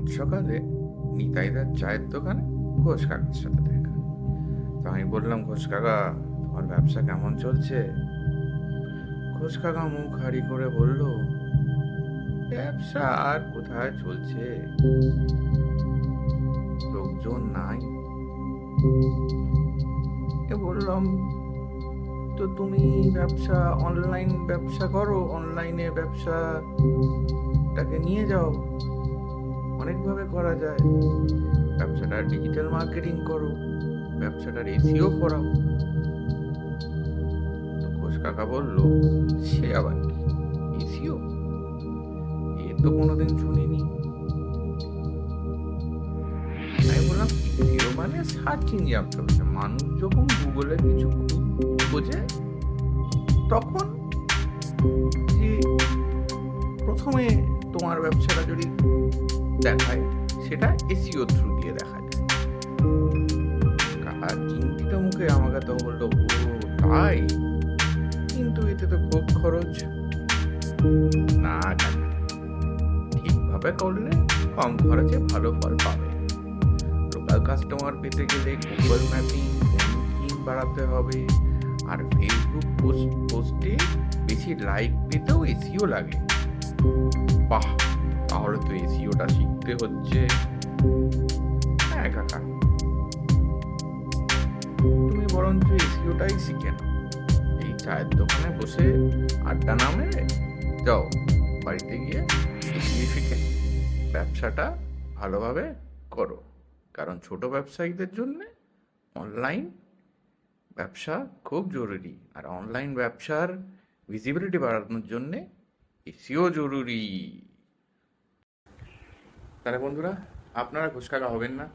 আজ সকালে নিতাইদার চায়ের দোকানে ঘোষ কাকার সাথে দেখা। তো আমি বললাম, ঘোষ কাকা, তোমার ব্যবসা কেমন চলছে? ঘোষ কাকা মুখ হাড়ি করে বলল, ব্যবসা আর কোথায় চলছে? লোকজন নাই? বললাম, তো তুমি ব্যবসা, অনলাইন ব্যবসা করো, অনলাইনে ব্যবসাটাকে নিয়ে যাও। অনেকভাবে করা যায়। ব্যবসাটা ডিজিটাল মার্কেটিং করো, ব্যবসাটার এসিও করাও ঘোষ কাকা বলল, সে আবার এসিও এ তো কোনোদিন শুনিনি। আমি বললাম এসিও মানে সার্চ ইঞ্জিন অপশন মানুষ যখন গুগলে কিছু খোঁজে, তখন যে প্রথমে তোমার ব্যবসাটা যদি দেখায়, সেটা এসিও থ্রু দিয়ে দেখা যায় কাকা চিন্তিত মুখে আমাকে তো বলল, ও, তাই? কিন্তু এতে তো খুব খরচ। না ঠিকভাবে করলে কম খরচে ভালো ফল পাবে। লোকাল কাস্টমার পেতে গেলে গুগল ম্যাপিং বাড়াতে হবে। আর ফেসবুক পোস্ট পোস্টে বেশি লাইক পেতেও এসিও লাগে। বাহ, তাহলে তো এসিওটা শিখতে হচ্ছে। হ্যাঁ তুমি বরঞ্চ এসিওটাই শিখে নাও। এই চায়ের দোকানে বসে আড্ডা নামে যাও, বাড়িতে গিয়ে এসিও শিখে। ব্যবসাটা ভালোভাবে করো, কারণ ছোট ব্যবসায়ীদের জন্য অনলাইন ব্যবসা খুব জরুরি। আর অনলাইন ব্যবসার ভিজিবিলিটি বাড়ানোর জন্যে এসিও জরুরি। তাহলে বন্ধুরা, আপনারা ঘুষকাকা হবেন না।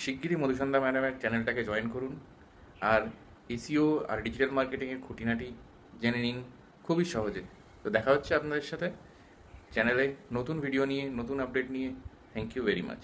শিগগিরই মধুসন্ধ্যা ম্যাডামের চ্যানেলটাকে জয়েন করুন। আর এসিও আর ডিজিটাল মার্কেটিংয়ের খুঁটিনাটি জেনে নিন খুবই সহজে। তো দেখা হচ্ছে আপনাদের সাথে চ্যানেলে নতুন ভিডিও নিয়ে, নতুন আপডেট নিয়ে। Thank you very much